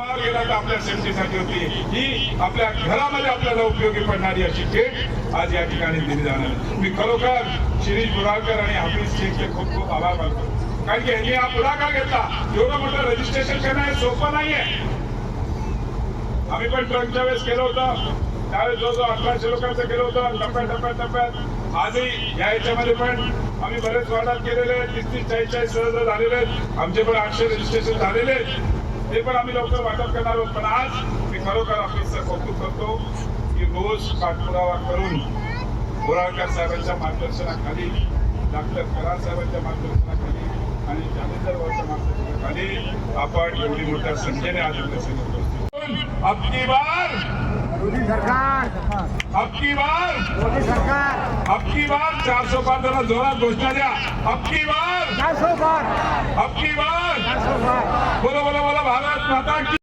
आपल्या सेफ्टीसाठी होती. ही आपल्या घरामध्ये आपल्याला उपयोगी पडणारी अशी भेट आज या ठिकाणी दिली जाणार. मी खरोखर शिरीष बुराळकर आणि हाफिज शेखचे खूप खूप आभार मानतो. कारण की यांनी हा पुढाकार घेतला. एवढं मोठं रजिस्ट्रेशन करणं हे सोपं नाहीये. आम्ही पण ट्रकच्या वेळेस केलं होतं. त्यावेळेस जवळजवळ अठराशे लोकांचं केलं होतं टप्प्यात टप्प्यात टप्प्यात. आजही या याच्यामध्ये पण आम्ही बरेच वार्डात केलेले आहेत. तीस तीस चाळीस चाळीस सहज झालेले आहेत. आमचे पण आठशे रजिस्ट्रेशन झालेले आहेत. ते पण आम्ही लवकर वाटप करणार आहोत. पण आज मी खरोखर ऑफिसचं कौतुक करतो की रोज पाठपुरावा करून बोराळकर साहेबांच्या मार्गदर्शनाखाली डॉक्टर करार साहेबांच्या मार्गदर्शनाखाली आणि जानेंद्रबाबूच्या मार्गदर्शनाखाली आपण एवढी मोठ्या संख्येने आज उपस्थित. अब की बार! मोदी सरकार! अब की बार! मोदी सरकार! अब की बार! चार सौ पाच जरा जोरात घोषणा द्या. अब की बार! चार सौ बार अब की बार बोलो बोलो बोलो भारत माता की।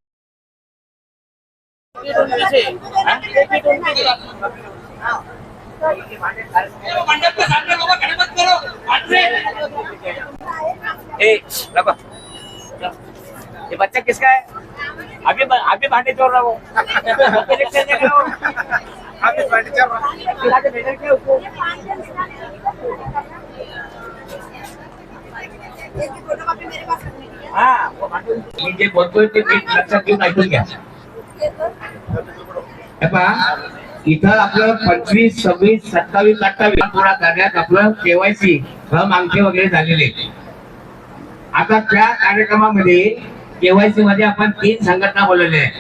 मंडप के सामने लोगों। खड़े करो ए ये बच्चा किसका है? अभी अभी भांडे चोर रहा वो। अभी हो भांडे चोर रहा। उसको। हाँ मी जे बोलतोय ते लक्षात घेऊन ऐकून घ्या इथं आपलं पंचवीस सव्वीस सत्तावीस अठ्ठावीस पुरा करण्यात आपलं केवायसी हम अंगठे वगैरे झालेले आता त्या कार्यक्रमामध्ये केवायसी मध्ये आपण तीन संघटना बोलवल्या आहेत.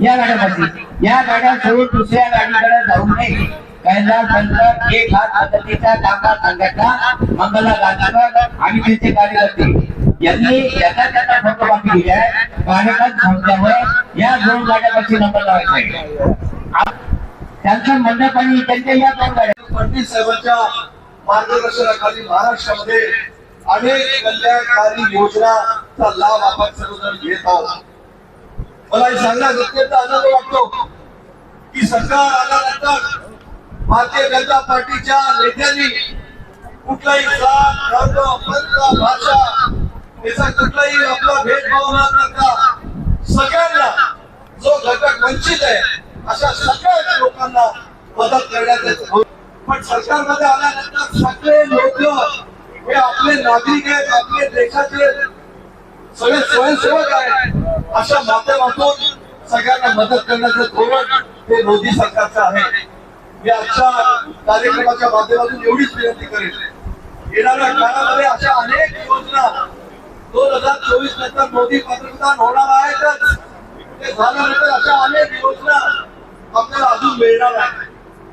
या गाड्या या गाड्या सोडून दुसऱ्या गाडीकडे जाऊ नये. कैलास संत एक हात पद्धतीचा कामगार संघटना मंगला गांधीकर आणि त्यांचे कार्यकर्ते. यांनी ज्यांना त्यांना दिली आहे. कार्यक्रम संपल्यामुळे या दोन गाड्यापाशी नंबर लावायचा आहे. त्यांचं मंडप आणि त्यांच्या या दोन गाड्या पंडित साहेबांच्या मार्गदर्शनाखाली महाराष्ट्रामध्ये अनेक कल्याणकारी योजनाचा लाभ आपण सर्वजण घेत आहोत. मला हे सांगण्यास अत्यंत आनंद वाटतो की सरकार आल्यानंतर भारतीय जनता पार्टीच्या नेत्यांनी कुठलाही जात धर्म पंथ भाषा याचा कुठलाही आपला भेदभाव न करता सगळ्यांना जो घटक वंचित आहे अशा सगळ्या लोकांना मदत करण्यात येत पण सरकारमध्ये आल्यानंतर सगळे लोक हे आपले नागरिक आहेत आपले देशाचे सगळे स्वयंसेवक आहेत अशा माध्यमातून सगळ्यांना मदत करण्याचं धोरण हे मोदी सरकारचं आहे. मी आजच्या कार्यक्रमाच्या माध्यमातून एवढीच विनंती करेल येणाऱ्या काळामध्ये अशा अनेक योजना दोन हजार चोवीस नंतर मोदी पंतप्रधान होणार आहेतच. ते झाल्यानंतर अशा अनेक योजना आपल्याला अजून मिळणार आहे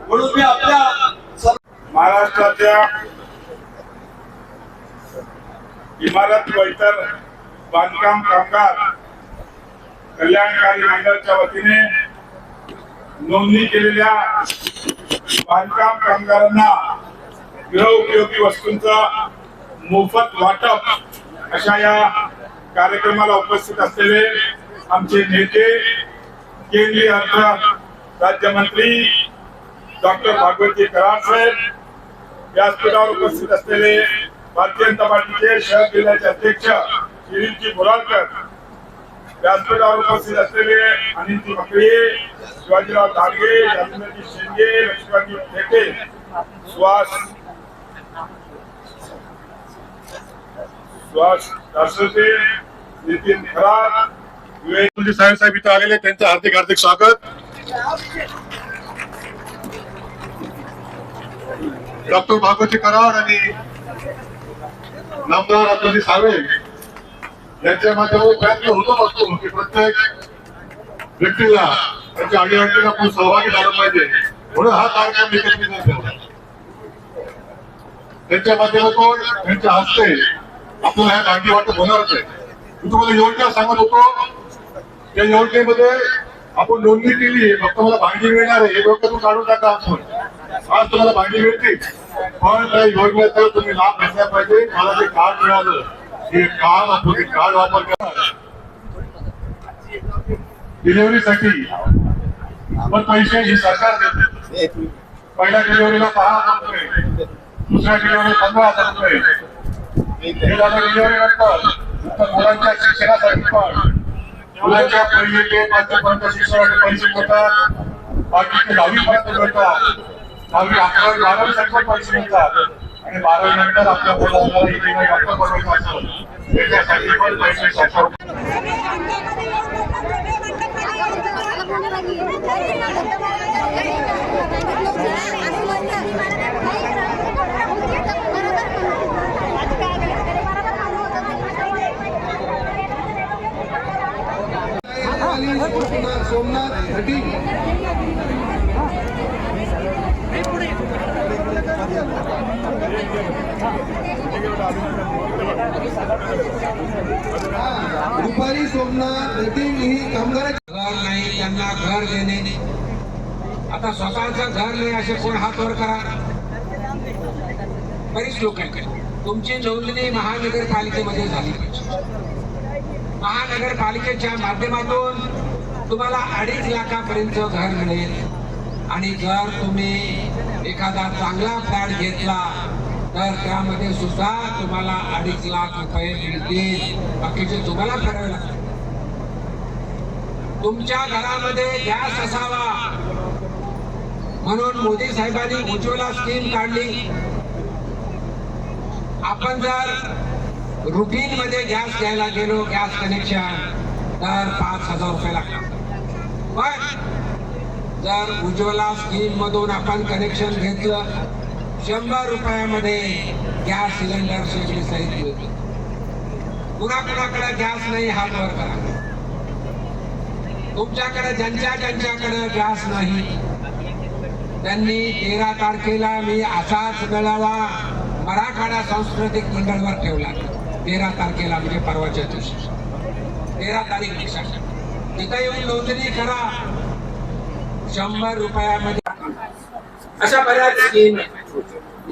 म्हणून मी आपल्या महाराष्ट्राच्या इमारत व इतर बांधकाम कामगार कल्याणकारी मंडळाच्या वतीने नोंदणी केलेल्या बांधकाम कामगारांना गृह उपयोगी वस्तूंचा मोफत वाटप अशा या कार्यक्रमाला उपस्थित असलेले आमचे नेते केंद्रीय अर्थ राज्यमंत्री डॉक्टर भागवतजी कराड साहेब व्यासपीठावर उपस्थित असलेले भारतीय जनता पार्टीचे शहर जिल्ह्याचे अध्यक्ष शिरीजी बोराळकर व्यासपीठावर उपस्थित असलेले अनिल मकळे शिवाजीराव धागे राजेंद्रजी शिंदे लक्ष्मणजी ठेके सुहास सुहास दासोते नितीन खरात विवेक साहेब साहेब इथं आलेले त्यांचं हार्दिक हार्दिक स्वागत. डॉक्टर भागवती कराड आणि नामदार अब्दुल्ली सावे. यांच्या माध्यमातून प्रयत्न होतो असतो की प्रत्येक व्यक्तीला त्यांच्या अडीअडचणीला आपण सहभागी झाला पाहिजे. म्हणून हा कार्यक्रम एकत्रित ठेवला त्यांच्या माध्यमातून त्यांच्या हस्ते आपल्याला ह्या दांडी वाटप होणारच आहे. मी तुम्हाला योजना सांगत होतो त्या योजनेमध्ये आपण नोंदणी केली फक्त मला भांडी मिळणार आहे हे डोक्यातून काढून टाका आपण आज तुम्हाला भांडी मिळतील. पण त्या योजनेचा तुम्ही लाभ घेतला पाहिजे मला जे कार्ड मिळालं. हे कार्ड आपण हे वापर करा. डिलिव्हरीसाठी पण पैसे ही सरकार देते. पहिल्या डिलिव्हरीला दहा हजार रुपये दुसऱ्या डिलिव्हरी पंधरा हजार रुपये. हे झालं डिलिव्हरी नंतर मुलांच्या शिक्षणासाठी पण. मुलांच्या पहिले ते पाचपर्यंत शिक्षणासाठी पैसे मिळतात. बाकीचे दहावी पर्यंत मिळतात. दहावी अकरावी बारावीसाठी पण पैसे मिळतात. नंतर आपल्या मुलांना इंजिनियर डॉक्टर बनवायचं असेल त्याच्यासाठी पण पैसे सरकार सोमनाथ घटी दुपारी ही कामगार घर नाही त्यांना घर देणे. आता स्वतःचं घर नाही असे कोण हात वर करा बरीच लोक तुमची नोंदणी महानगरपालिकेमध्ये झाली पाहिजे. महानगरपालिकेच्या माध्यमातून तुम्हाला अडीच लाखापर्यंत घर मिळेल. आणि जर तुम्ही एखादा चांगला फ्लॅट घेतला तर त्यामध्ये सुद्धा तुम्हाला अडीच लाख रुपये मिळतील. बाकीचे तुम्हाला करावे लागतील. तुमच्या घरामध्ये गॅस असावा. म्हणून मोदी साहेबांनी उज्ज्वला स्कीम काढली. आपण जर रुटीन मध्ये गॅस घ्यायला गेलो गॅस कनेक्शन तर पाच हजार रुपये लागतात पण जर उज्ज्वला स्कीम मधून आपण कनेक्शन घेतलं शंभर रुपयामध्ये गॅस सिलेंडर शेगडी सहित मिळतो. पुन्हा कुणाकडे गॅस नाही हात वर करा. तुमच्याकडे ज्यांच्या ज्यांच्याकडे गॅस नाही त्यांनी तेरा तारखेला मी असाच मेळावा मराठवाडा सांस्कृतिक मंडळवर ठेवला. तेरा तारखेला म्हणजे परवाच्या दिवशी. तेरा तारीख लक्षात ठेवा. तिथं येऊन नोंदणी करा. शंभर रुपयामध्ये. अशा बऱ्याच स्कीम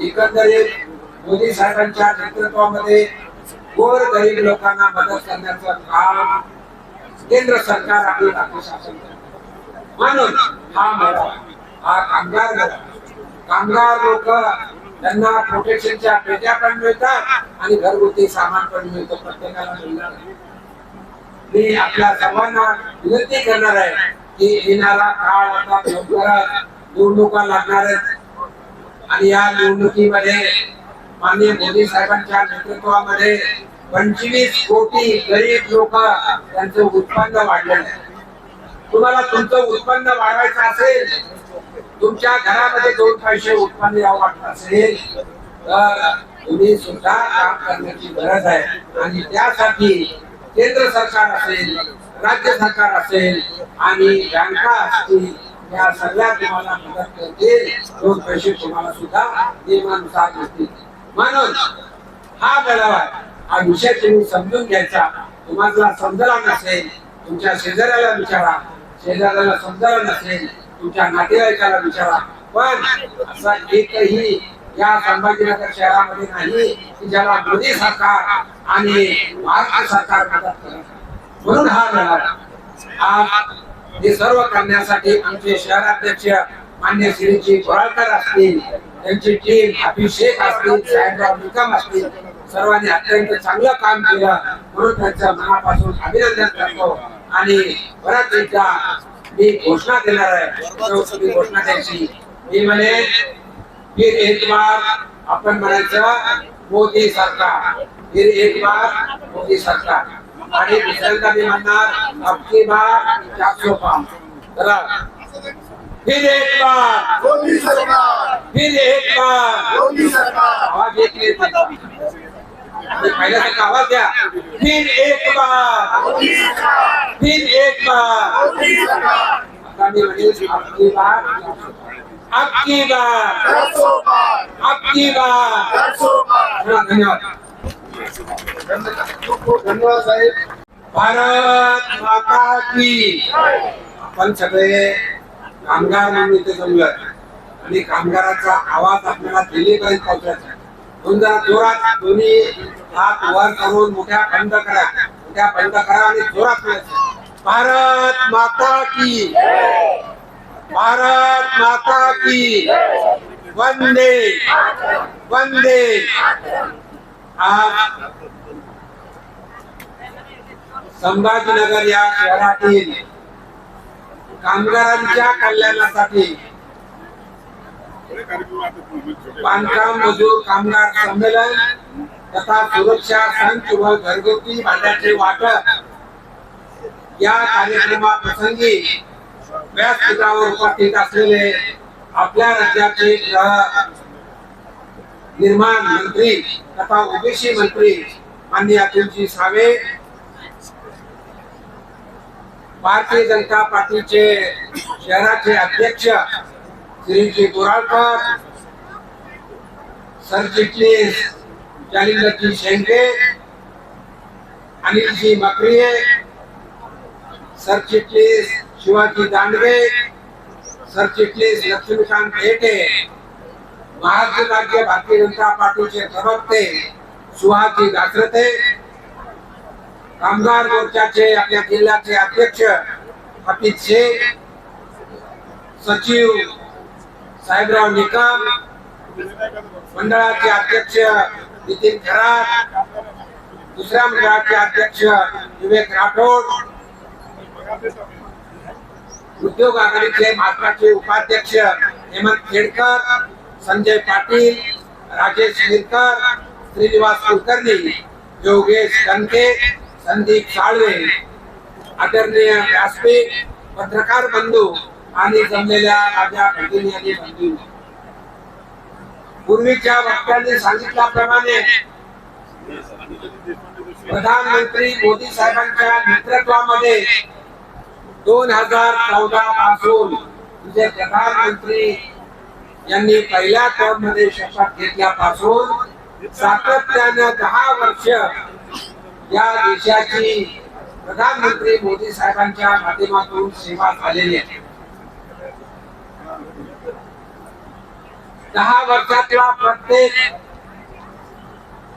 एकंदरीत मोदी साहेबांच्या नेतृत्वामध्ये गोर गरीब लोकांना मदत करण्याचं काम केंद्र सरकार आपलं राज्य शासन म्हणून हा मेळा हा कामगार मेळावा कामगार लोक त्यांना प्रोटेक्शनच्या पेट्या पण मिळतात आणि घरगुती सामान पण मिळतं प्रत्येकाला मिळणार मी आपल्या सर्वांना विनंती करणार आहे की येणारा काळ आता लवकरच निवडणुका लागणार आहेत. आणि या निवडणुकीमध्ये माननीय मोदी साहेबांच्या नेतृत्वामध्ये पंचवीस कोटी गरीब लोक त्यांचं उत्पन्न वाढलेलं आहे. तुम्हाला तुमचं उत्पन्न वाढवायचं असेल तुमच्या घरामध्ये दोन पैसे उत्पन्न यावं वाटत असेल तर तुम्ही सुद्धा काम करण्याची गरज आहे. आणि त्यासाठी केंद्र सरकार असेल राज्य सरकार असेल आणि बँका असतील या सगळ्या तुम्हाला मदत करतील. दोन पैसे तुम्हाला सुद्धा नियमानुसार मिळतील. म्हणून हा मेळावा आहे. हा विषय तुम्ही समजून घ्यायचा. तुम्हाला समजला नसेल तुमच्या शेजाऱ्याला विचारा. शेजाऱ्याला समजायला नसेल तुमच्या नातेवाईकाला विचारा. पण असा एकही या संभाजीनगर शहरामध्ये नाही की ज्याला मोदी सरकार आणि महाराष्ट्र सरकार मदत करत म्हणून हा लढा आज हे सर्व करण्यासाठी आमचे शहराध्यक्ष मान्य श्रीजी बोराळकर असतील त्यांची टीम अभिषेक असतील साहेबराव निकम असतील सर्वांनी अत्यंत चांगलं काम केलं. म्हणून त्यांचं मनापासून अभिनंदन करतो. आणि परत एकदा मी घोषणा देणार आहे. घोषणा द्यायची. मी म्हणे फिर एक बार आपण म्हणायचं मोदी सरकार. फिर एक बार मोदी सरकार. आणि दुसऱ्यांदा मी म्हणणार अबकी बार चारशे पाच फिर एक बार मोदी सरकार. फिर एक बार मोदी सरकार. आवाज येत आवाज द्या फिर एक बार फिर एक बार आता बार अबकी बार अबकी बार धन्यवाद धन्यवाद साहेब भारत माता की आपण सगळे कामगार म्हणून इथे जमलोय आणि कामगाराचा आवाज आपल्याला दिल्लीपर्यंत पोहोचायचा आहे. म्हणून जोरात दोन्ही हात वर करून मोठ्या बंद करा. मोठ्या बंद करा आणि जोरात म्हणायचं. भारत माता की भारत माता की वंदे. वंदे. आज संभाजीनगर या शहरातील कामगारांच्या कल्याणासाठी बांधकाम मजूर कामगार संमेलन तथा सुरक्षा संच व घरगुती भांड्याचे वाटप. या कार्यक्रमाप्रसंगी व्यासपीठावर उपस्थित असलेले आपल्या राज्याचे निर्माण मंत्री तथा ओबीसी मंत्री माननीय अतुलजी सावे भारतीय जनता पार्टीचे शहराचे अध्यक्ष श्रीजी बोराळकर सरचिटणीस जालिंदरजी शेंडे अनिलजी मकरिये सरचिटणीस शिवाजी दांडवे सरचिटणीस लक्ष्मीकांत भेटे महाराष्ट्र राज्य भारतीय जनता पार्टीचे प्रवक्ते सुहाजी दासरथे कामगार मोर्चाचे आपल्या जिल्ह्याचे अध्यक्ष हफीज शेख सचिव साहेबराव निकम मंडळाचे अध्यक्ष नितीन खरात दुसऱ्या मंडळाचे अध्यक्ष विवेक राठोड उद्योग आघाडीचे महाराष्ट्राचे उपाध्यक्ष हेमंत खेडकर संजय पाटील राजेश मिरकर श्रीनिवास कुलकर्णी योगेश कनके संदीप साळवे आदरणीय व्यासपीठ पत्रकार बंधू आणि जमलेल्या राजा भगिनी यांनी बंधू. पूर्वीच्या वक्त्यांनी सांगितल्याप्रमाणे प्रधानमंत्री मोदी साहेबांच्या नेतृत्वामध्ये दोन हजार चौदा पासून म्हणजे प्रधानमंत्री यांनी पहिल्या टर्ममध्ये शपथ घेतल्यापासून सातत्यानं दहा वर्ष या देशाची प्रधानमंत्री मोदी साहेबांच्या माध्यमातून सेवा झालेली आहे. दहा वर्षातला प्रत्येक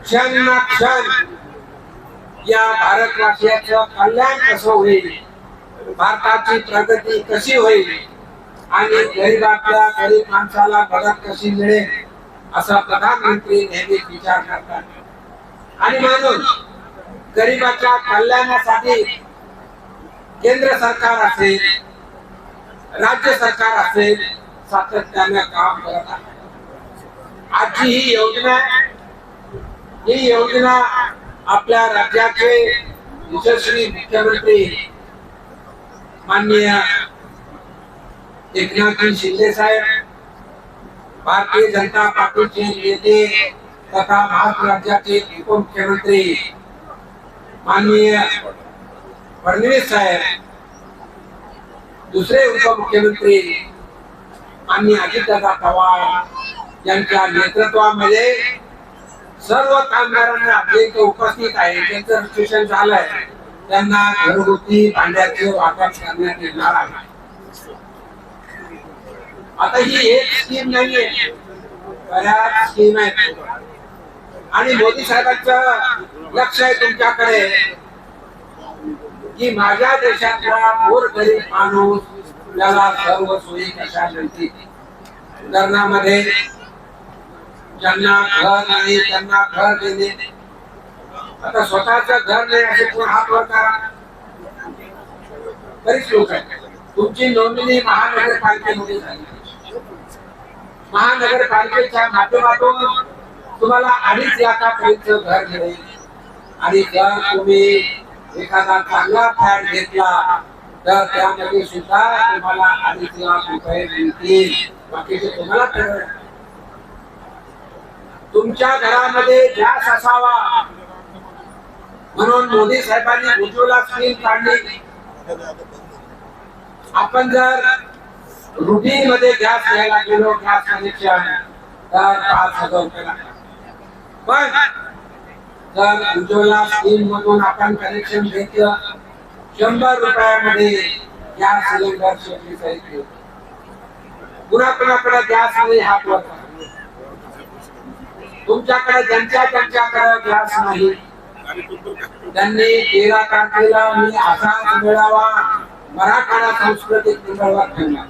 क्षण ना क्षण या भारतवासियाचं कल्याण कसं होईल? भारताची प्रगती कशी होईल? आणि गरीबातल्या गरीब माणसाला मदत कशी मिळेल? असा प्रधानमंत्री नेहमी विचार करतात. आणि म्हणून गरीबाच्या कल्याणासाठी केंद्र सरकार असेल राज्य सरकार असेल सातत्याने काम करत आहे. आजची ही योजना ही योजना आपल्या राज्याचे यशस्वी मुख्यमंत्री माननीय एकनाथजी शिंदे साहेब भारतीय जनता पार्टीचे नेते तथा महाराष्ट्र राज्याचे उपमुख्यमंत्री माननीय फडणवीस साहेब दुसरे उपमुख्यमंत्री माननीय अजितदादा पवार यांच्या नेतृत्वामध्ये सर्व कामगारांना जे उपस्थित आहे. त्यांचं रजिस्ट्रेशन झालंय. त्यांना घरगुती भांड्याचे वाटप करण्यात येणार आहे. आता ही एक स्कीम नाहीये. बऱ्याच स्कीम आहेत. आणि मोदी साहेबांचं लक्ष आहे तुमच्याकडे. की माझ्या देशातला गोरगरीब माणूस त्याला सर्व सोयी कशा मिळतील? उदाहरणामध्ये ज्यांना घर नाही त्यांना घर देणे आता स्वतःच घर नाही असे कोण हात वर बरीच लोक आहेत. तुमची नोंदणी महानगरपालिकेमध्ये झाली. महानगरपालिकेच्या माध्यमातून तुम्हाला अडीच लाखापर्यंत घर मिळेल. आणि जर तुम्ही एखादा चांगला फ्लॅट घेतला तर त्यामध्ये सुद्धा तुम्हाला अडीच लाख रुपये मिळतील. बाकीचे तुम्हाला तुमच्या घरामध्ये गॅस असावा. म्हणून मोदी साहेबांनी उज्ज्वला स्कीम काढली. आपण जर रुटीन मध्ये गॅस घ्यायला गेलो गॅस कनेक्शन तर पाच हजार रुपये पण जर उज्ज्वला स्कीम मधून आपण कनेक्शन घेतलं शंभर रुपयामध्ये गॅस सिलेंडर शेतीचा येतो पुन्हा पुन्हा गॅस नाही हात वर तुमच्याकडे ज्यांच्या ज्यांच्याकडे ग्लास नाही त्यांनी तेरा तारखेला मी असाच मेळावा. मराठवाडा सांस्कृतिक मंडळावर ठेवला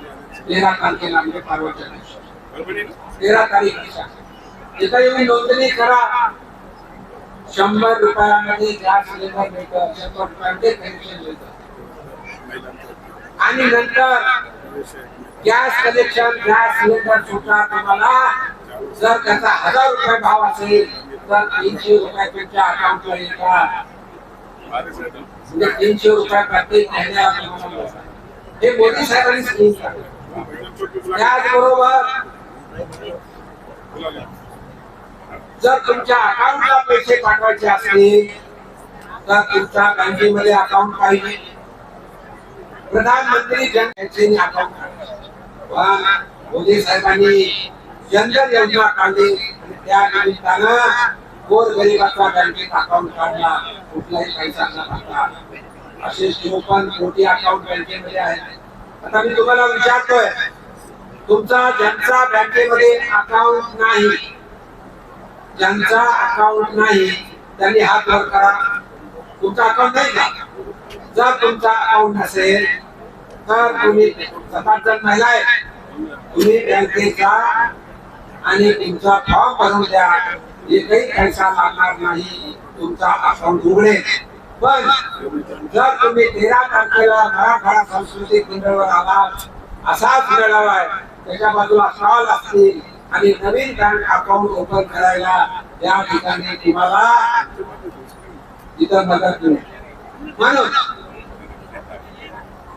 तेरा तारखेला म्हणजे परवाच्या दिवशी. तेरा तारीख तिथं येऊन नोंदणी करा. शंभर रुपयामध्ये गॅस सिलेंडर मिळतं शंभर रुपयामध्ये कनेक्शन मिळतं आणि नंतर गॅस कनेक्शन गॅस सिलेंडर सुद्धा तुम्हाला. जर त्याचा हजार रुपये भाव असेल तर तीनशे रुपये तुमच्या अकाउंटला येतात. म्हणजे तीनशे रुपये प्रत्येक महिन्याला हे मोदी साहेबांनी स्कीम त्याचबरोबर जर तुमच्या अकाउंटला पैसे पाठवायचे असतील तर तुमच्या बँकेमध्ये अकाउंट पाहिजे. प्रधानमंत्री जन अकाउंट मोदी साहेबांनी जनधन योजना काढली त्या निमित्तानं गोर गरिबाचा बँकेत अकाउंट काढला कुठलाही पैसा न टाकला असे चोपन्न कोटी अकाउंट बँकेमध्ये आहेत आता मी तुम्हाला विचारतोय तुमचा ज्यांचा बँकेमध्ये अकाउंट नाही ज्यांचा अकाउंट नाही त्यांनी हात वर करा. तुमचा अकाउंट नाही का? जर तुमचा अकाउंट असेल तर तुम्ही सात जण महिला आहे तुम्ही बँकेचा आणि तुमचा फॉर्म भरून द्या एकही पैसा लागणार नाही तुमचा अकाउंट उघडेल. पण जर तुम्ही तेरा तारखेला मराठवाडा सांस्कृतिक मंडळावर आलात असाच मेळावा आहे. त्याच्या बाजूला स्टॉल असतील आणि नवीन बँक अकाउंट ओपन करायला या ठिकाणी तुम्हाला इतर मदत मिळेल. म्हणून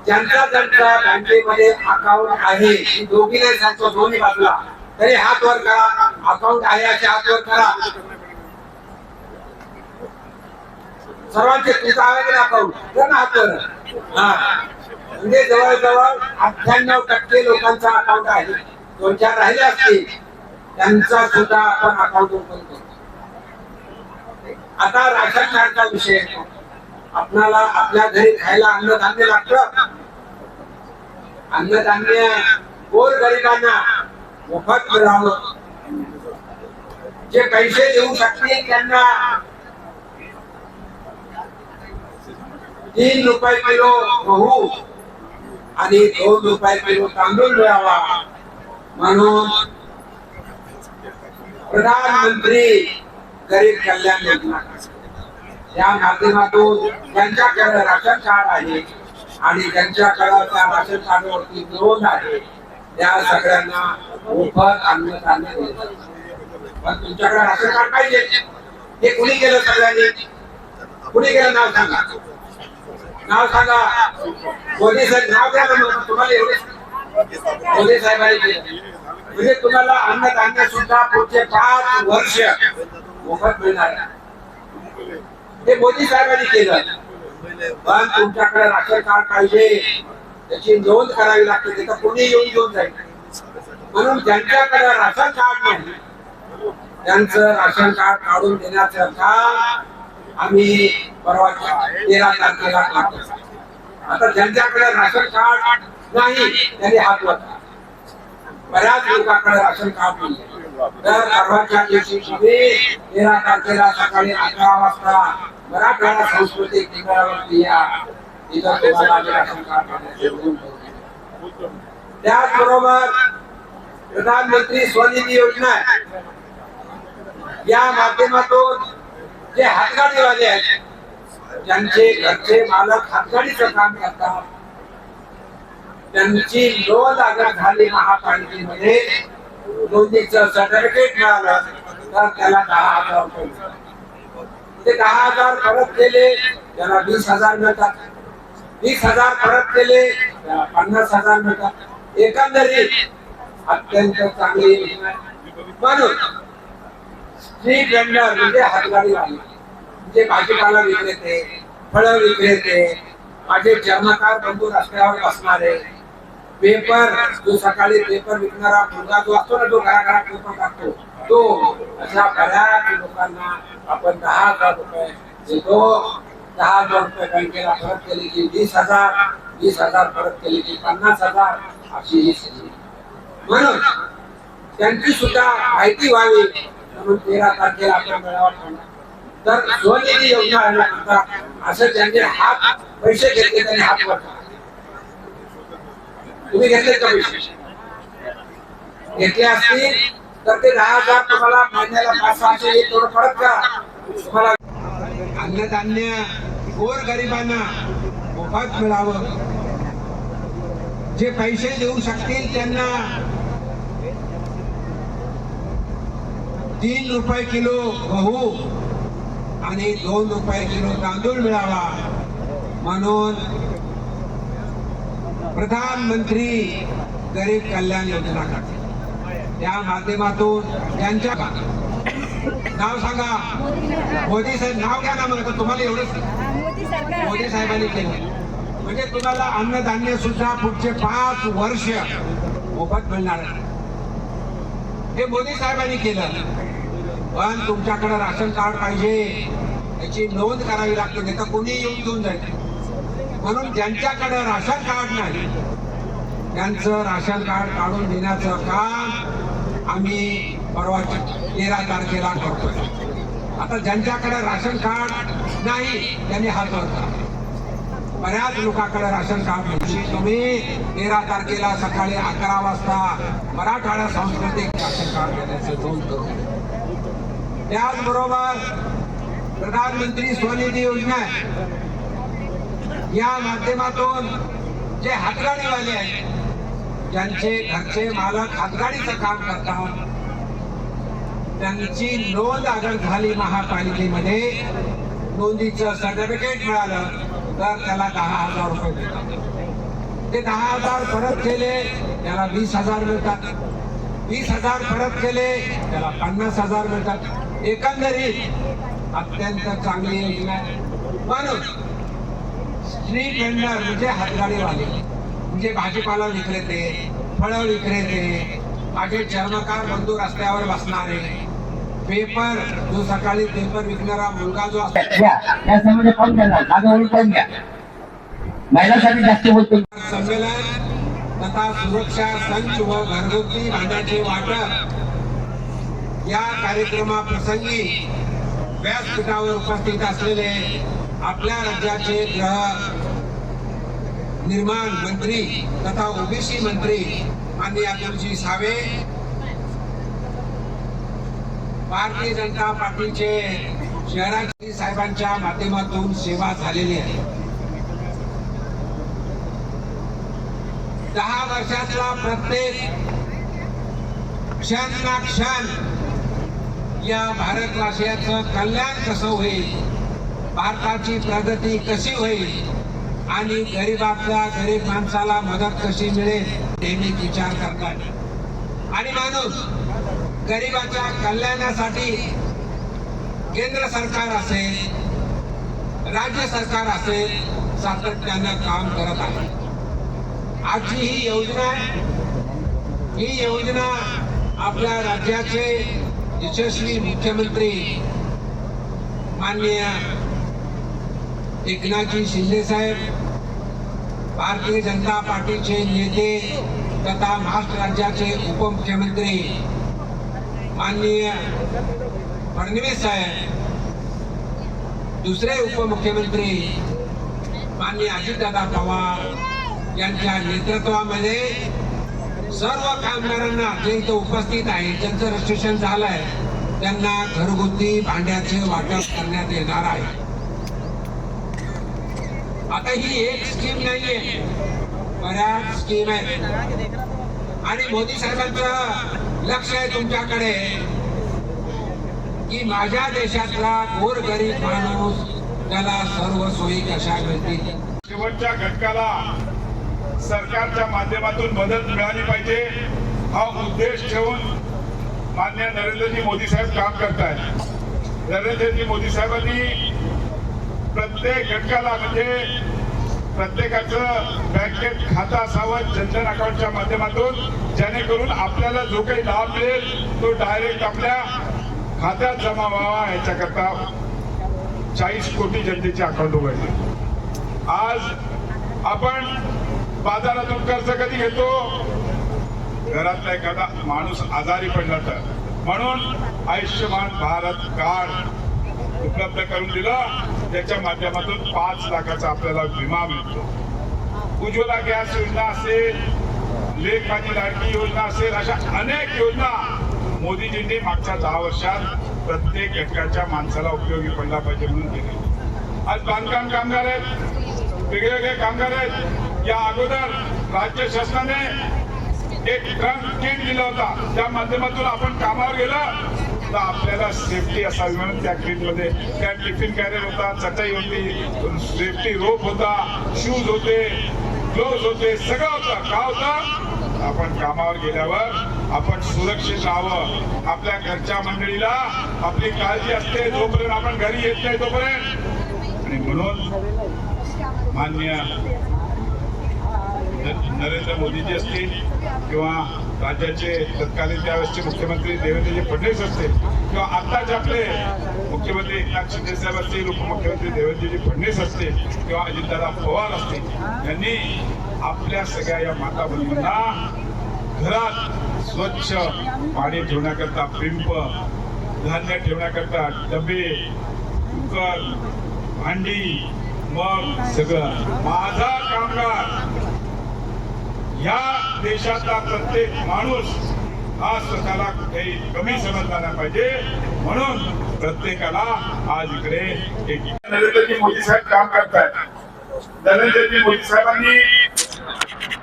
ज्यांचा ज्यांचा बँकेमध्ये अकाउंट आहे दोघीने दोघी दोन्ही बाजूला तरी हात वर करा. अकाउंट आहे असे हात वर करा. सर्वांचे तुमचं आहे का अकाउंट कर हात वर. म्हणजे जवळजवळ अठ्ठ्याण्णव टक्के लोकांचा अकाउंट आहे. दोन चार राहिले असतील. त्यांचा सुद्धा आपण अकाउंट ओपन करतो आता राशन कार्डचा विषय आपणाला आपल्या घरी खायला अन्नधान्य लागतं. अन्नधान्य गोर गरिबांना मोफत मिळावं जे पैसे देऊ शकते त्यांना तीन रुपये किलो गहू आणि दोन रुपये किलो तांदूळ मिळावा. म्हणून प्रधानमंत्री गरीब कल्याण योजना. या माध्यमातून त्यांच्याकडे राशन कार्ड आहे आणि त्यांच्याकडे त्या राशन कार्डवरती नोंद आहे. त्या सगळ्यांना मोफत अन्नधान्य देत पण तुमच्याकडे राशन कार्ड पाहिजे. हे कुणी केलं सगळ्यांनी? कुणी केलं? नाव सांगा. नाव सांगा. मोदी साहेब नाव द्या ना तुम्हाला एवढे मोदी साहेबांनी म्हणजे तुम्हाला अन्नधान्य सुद्धा पुढचे पाच वर्ष मोफत मिळणार हे मोदी साहेबांनी केलं. पण तुमच्याकडे राशन कार्ड पाहिजे. त्याची नोंद करावी लागते त्याचा कोणी येऊन घेऊन जाईल. म्हणून ज्यांच्याकडे राशन कार्ड नाही त्यांचं राशन कार्ड काढून देण्याचं काम आम्ही परवा तेरा तारखेला करतो. आता ज्यांच्याकडे राशन कार्ड नाही त्यांनी हात वरला बऱ्याच लोकांकडे राशन कार्ड नाही. तर परवाच्या दिवशी तुम्ही तेरा तारखेला सकाळी अकरा वाजता मराठवाडा सांस्कृतिक केंद्रावरती या त्याचबरोबर प्रधानमंत्री स्वनिधी योजना या माध्यमातून जे हातगाडीवाले आहेत ज्यांचे घरचे मालक हातगाडीचं काम करतात त्यांची नोंद अगर झाली महापालिकेमध्ये नोंदीचं सर्टिफिकेट मिळालं तर त्याला दहा हजार रुपये ते दहा हजार परत केले त्याला वीस हजार मिळतात. वीस हजार परत केले पन्नास हजार मिळतात एकंदरीत अत्यंत चांगली म्हणून स्ट्रीट वेंडर म्हणजे हातगाडी वाले म्हणजे भाजीपाला विक्रेते फळं विक्रेते माझे चर्मकार बंधू रस्त्यावर बसणारे पेपर जो सकाळी पेपर विकणारा मुलगा जो असतो ना तो घराघरात पेपर टाकतो तो अशा बऱ्याच लोकांना आपण दहा हजार रुपये देतो. दहा हजार रुपये बँकेला परत केले की वीस हजार वीस हजार परत केले की पन्नास हजार अशी ही स्थिती. म्हणून त्यांची सुद्धा माहिती व्हावी म्हणून तेरा तारखेला आपण मेळावा ठेवणार तर स्वनिधी योजना आल्यानंतर असं त्यांचे हात पैसे घेतले त्यांनी हात वाटला तुम्ही घेतले का पैसे? घेतले असतील तर ते दहा हजार तुम्हाला महिन्याला पाच सहाशे थोडं परत करा. तुम्हाला अन्नधान्य गोर गरिबांना मोफत मिळावं. जे पैसे देऊ शकतील त्यांना तीन रुपये किलो गहू आणि दोन रुपये किलो तांदूळ मिळावा. म्हणून प्रधानमंत्री गरीब कल्याण योजना काढली त्या माध्यमातून त्यांच्या नाव सांगा. मोदी साहेब नाव घ्या ना मला तुम्हाला एवढंच मोदी साहेबांनी केलं. म्हणजे तुम्हाला अन्नधान्य सुद्धा पुढचे पाच वर्ष मोफत मिळणार हे मोदी साहेबांनी केलं. पण तुमच्याकडे राशन कार्ड पाहिजे याची नोंद करावी लागते नाही तर कोणी येऊन घेऊन जाईल. म्हणून ज्यांच्याकडे राशन कार्ड नाही त्यांचं राशन कार्ड काढून देण्याचं काम आम्ही परवा तेरा तारखेला करतोय. आता ज्यांच्याकडे राशन कार्ड नाही त्यांनी हात वर बऱ्याच लोकांकडे राशन कार्ड नाही तुम्ही तेरा तारखेला सकाळी अकरा वाजता मराठवाडा सांस्कृतिक राशन कार्ड देण्याचं नोंद करू त्याचबरोबर प्रधानमंत्री स्वनिधी योजना या माध्यमातून जे हातगाडीवाले आहेत ज्यांचे घरचे मालक हातगाडीचं काम करतात त्यांची नोंद अगर झाली महापालिकेमध्ये नोंदीचं सर्टिफिकेट मिळालं तर त्याला दहा हजार रुपये मिळतात. ते दहा हजार परत केले त्याला वीस हजार मिळतात. वीस हजार परत केले त्याला पन्नास हजार मिळतात. एकंदरीत अत्यंत चांगली योजना आहे. म्हणून स्ट्रीट वेंडर म्हणजे हातगाडीवाले. म्हणजे भाजीपाला विक्रेते फळं विक्रेते माझे चर्मकार बंधू रस्त्यावर बसणारे. पेपर जो सकाळी पेपर विकणारा मुलगा जो असतो. घ्या. ना. जागा ओळखून घ्या. महिलांसाठी जास्त बोलतो. संमेलन तथा सुरक्षा संच व घरगुती भांड्याचे वाटप या कार्यक्रमाप्रसंगी व्यासपीठावर उपस्थित असलेले आपल्या राज्याचे गृह निर्माण मंत्री तथा ओबीसी मंत्री माननीय अतुलजी सावे भारतीय जनता पार्टीचे शहराची साहेबांच्या माध्यमातून सेवा झालेली आहे. दहा वर्षातला प्रत्येक क्षण ना क्षण या भारतवासियाचं कल्याण कसं होईल? भारताची प्रगती कशी होईल? आणि गरीबातल्या गरीब माणसाला मदत कशी मिळेल हे मी विचार करतात आणि माणूस गरिबाच्या कल्याणासाठी केंद्र सरकार असेल राज्य सरकार असेल सातत्यानं काम करत आहे. आजची ही योजना ही योजना आपल्या राज्याचे यशस्वी मुख्यमंत्री माननीय एकनाथजी शिंदे साहेब भारतीय जनता पार्टीचे नेते तथा महाराष्ट्र राज्याचे उपमुख्यमंत्री माननीय फडणवीस साहेब दुसरे उपमुख्यमंत्री माननीय अजितदादा पवार यांच्या नेतृत्वामध्ये सर्व कामगारांना जे इथं उपस्थित आहे. ज्यांचं रजिस्ट्रेशन झालंय त्यांना घरगुती भांड्याचे वाटप करण्यात येणार आहे. आता ही एक स्कीम नाहीये. बऱ्याच स्कीम आहेत. आणि मोदी साहेबांचं लक्ष आहे तुमच्याकडे की माझ्या देशातला गोरगरीब माणूस त्याला सर्व सोयी कशा मिळतील? शेवटच्या घटकाला सरकारच्या माध्यमातून मदत मिळाली पाहिजे हा उद्देश ठेवून मान्य नरेंद्रजी मोदी साहेब काम करतायत. नरेंद्रजी मोदी साहेबांनी प्रत्येक घटकाला म्हणजे प्रत्येकाचं बँकेत खातं असावं जनधन अकाउंटच्या माध्यमातून जेणेकरून आपल्याला जो काही लाभ मिळेल तो डायरेक्ट आपल्या खात्यात जमा व्हावा याच्याकरता चाळीस कोटी जनतेचे अकाउंट उघडले. आज आपण बाजारातून कर्ज कधी घेतो? घरातला एखादा माणूस आजारी पडला तर. म्हणून आयुष्यमान भारत कार्ड उपलब्ध करून दिलं? त्याच्या माध्यमातून पाच लाखाचा आपल्याला विमा मिळतो. उज्ज्वला गॅस योजना असेल लेख माझी लाडकी योजना असेल अशा अनेक योजना मोदीजींनी मागच्या दहा वर्षात प्रत्येक घटकाच्या माणसाला उपयोगी पडला पाहिजे म्हणून दिली आज बांधकाम कामगार आहेत वेगवेगळे कामगार आहेत. या अगोदर राज्य शासनाने एक ट्रंक किट दिला होता. त्या माध्यमातून आपण कामावर गेलं. आता आपल्याला सेफ्टी असावी म्हणून त्या क्रीटमध्ये मध्ये. त्या टिफिन कॅरियर होता चटई होती सेफ्टी रोप होता शूज होते ग्लोव्ह होते सगळं होतं. का होतं? आपण कामावर गेल्यावर आपण सुरक्षित राहावं. आपल्या घरच्या मंडळीला आपली काळजी असते जोपर्यंत आपण घरी येत नाही तोपर्यंत. आणि म्हणून मान्य नरेंद्र मोदीजी असतील किंवा राज्याचे तत्कालीन त्यावेळेसचे मुख्यमंत्री देवेंद्रजी फडणवीस असतील किंवा आत्ताचे आपले मुख्यमंत्री एकनाथ शिंदे साहेब असतील उपमुख्यमंत्री देवेंद्रजी फडणवीस असतील किंवा अजितदादा पवार असतील यांनी आपल्या सगळ्या या माता बहिणींना घरात स्वच्छ पाणी ठेवण्याकरता पिंप धान्य ठेवण्याकरता डबे कुकर भांडी मग सगळं. माझा कामगार या देशातला प्रत्येक माणूस हा स्वतःला कुठेही कमी समजला नाही पाहिजे. म्हणून प्रत्येकाला आज इकडे नरेंद्रजी मोदी साहेब काम करतायत. नरेंद्रजी मोदी साहेबांनी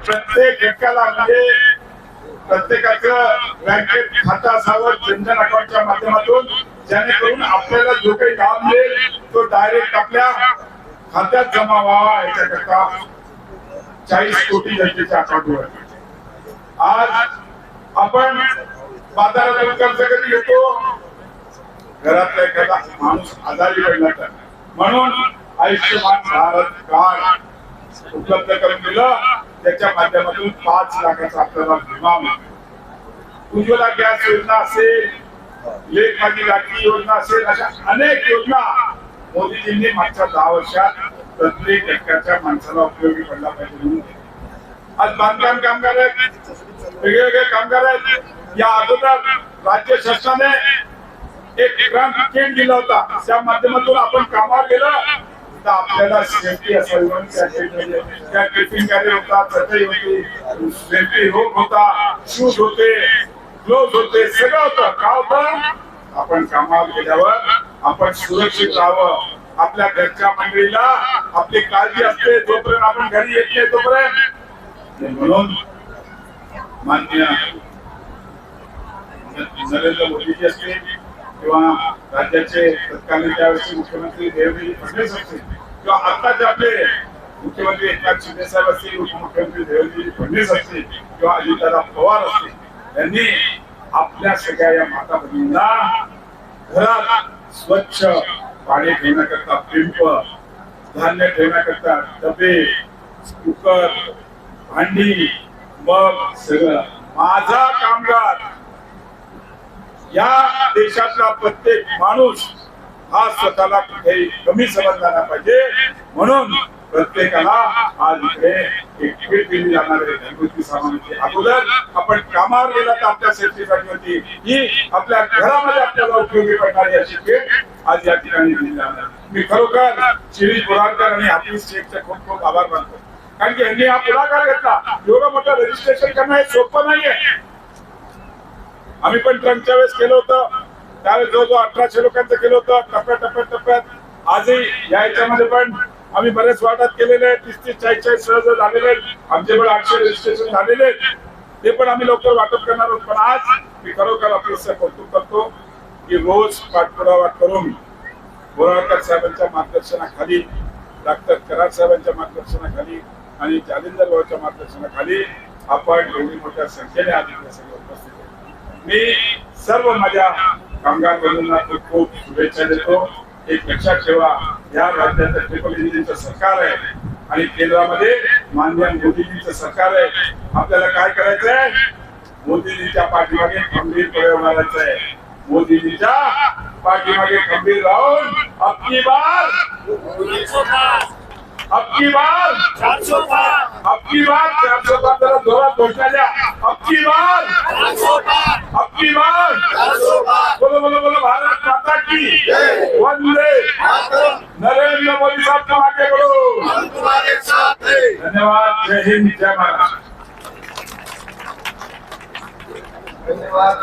प्रत्येक घटकाला म्हणजे प्रत्येकाचं बँकेत खातं असावं जनधन अकाउंटच्या माध्यमातून जेणेकरून आपल्याला जो काही लाभ मिळेल तो डायरेक्ट आपल्या खात्यात जमा व्हावा याच्याकरता चाळीस कोटी जनतेच्या अकाउंटवर आज आपण बाजारातून कर्ज कधी घेतो. घरातला एखादा माणूस आजारी पडला तर. म्हणून आयुष्यमान भारत कार्ड उपलब्ध करून दिलं. त्याच्या माध्यमातून पाच लाखाचा आपल्याला विमा मिळतो. उज्ज्वला गॅस योजना असेल लेख माझी लाटणी योजना असेल अशा अनेक योजना मोदीजींनी मागच्या दहा वर्षात प्रत्येक घटकाच्या माणसाला उपयोगी पडला पाहिजे म्हणून. आज बांधकाम कामगार आहेत वेगवेगळे कामगार आहेत. या अगोदर राज्य शासनाने एक ग्रांट किट दिला होता. त्या माध्यमातून आपण कामावर गेलं. तर आपल्याला सेफ्टी असावी म्हणून त्या किटमध्ये त्या टिफिन कॅरी होता चटई होती. सेफ्टी रोप होता शूज होते ग्लोव्ह होते सगळं होतं. का होतं? आपण कामावर गेल्यावर आपण सुरक्षित राहावं. आपल्या घरच्या मंडळीला आपली काळजी असते जोपर्यंत आपण घरी येत नाही तोपर्यंत. म्हणून मान्य नरेंद्र मोदीजी असतील किंवा राज्याचे तत्कालीन त्यावेळेचे मुख्यमंत्री देवेंद्र फडणवीस असतील किंवा आताचे आपले मुख्यमंत्री एकनाथ शिंदे साहेब असतील उपमुख्यमंत्री देवेंद्र फडणवीस असतील किंवा अजितदादा पवार असतील यांनी आपल्या सगळ्या या माता भगिनींना घरात स्वच्छ पाणी ठेवण्याकरता पिंप धान्य ठेवण्याकरता डबे कुकर भांडी मग सगळं. माझा कामगार या देशातला प्रत्येक माणूस हा स्वतःला कुठेही कमी समजला पाहिजे. म्हणून प्रत्येकाला आज इथे एक किट दिली जाणार आहे. घरगुती सामानाची अगोदर आपण कामावर गेला तर आपल्या सेफ्टीसाठी होती. ही आपल्या घरामध्ये आपल्याला उपयोगी पडणारी अशी किट आज या ठिकाणी दिली जाणार मी खरोखर शिरीष बोराडकर आणि हाफिज शेखचे खूप खूप आभार मानतो. कारण की यांनी हा पुढाकार घेतला. एवढं मोठं रजिस्ट्रेशन करणं हे सोपं नाहीये. आम्ही पण ट्रम्पच्या वेळेस केलं होतं. त्यावेळेस जवळजवळ अठराशे लोकांचं केलं होतं. टप्प्या टप्प्यात टप्प्यात आजही या ह्याच्यामध्ये पण आम्ही बरेच वाटात केलेले आहेत. तीस तीस चाळीस चाळीस सहज झालेले आहेत. आमचे पण आठशे रजिस्ट्रेशन झालेले आहेत. ते पण आम्ही लवकर वाटप करणार आहोत. पण आज मी खरोखर ऑफिसचं कौतुक करतो की रोज पाठपुरावा करून बोरावकर साहेबांच्या मार्गदर्शनाखाली डॉक्टर कराड साहेबांच्या मार्गदर्शनाखाली आणि जालिंदर भाऊच्या मार्गदर्शनाखाली आपण एवढी मोठ्या संख्येने आज सगळे उपस्थित मी सर्व माझ्या कामगार बंधूंना खूप खूप शुभेच्छा देतो. एक लक्षात ठेवा या राज्याचं ट्रिपल सरकार आहे आणि केंद्रामध्ये माननीय मोदीजींचं सरकार आहे. आपल्याला काय करायचं आहे मोदीजींच्या पाठीमागे खंबीर उभारायचं आहे मोदीजींच्या पाठीमागे खंबीर राहून आपली बार अबकी बार अबकी बार चारशे पाच जरा जोरात घोषणा द्या अबकी बार अबकी बार बोलो बोलो बोलो भारत माता की वंदे! नरेंद्र मोदी साहब को आगे बढ़ो धन्यवाद! जय हिंद जय महाराष्ट्र! धन्यवाद!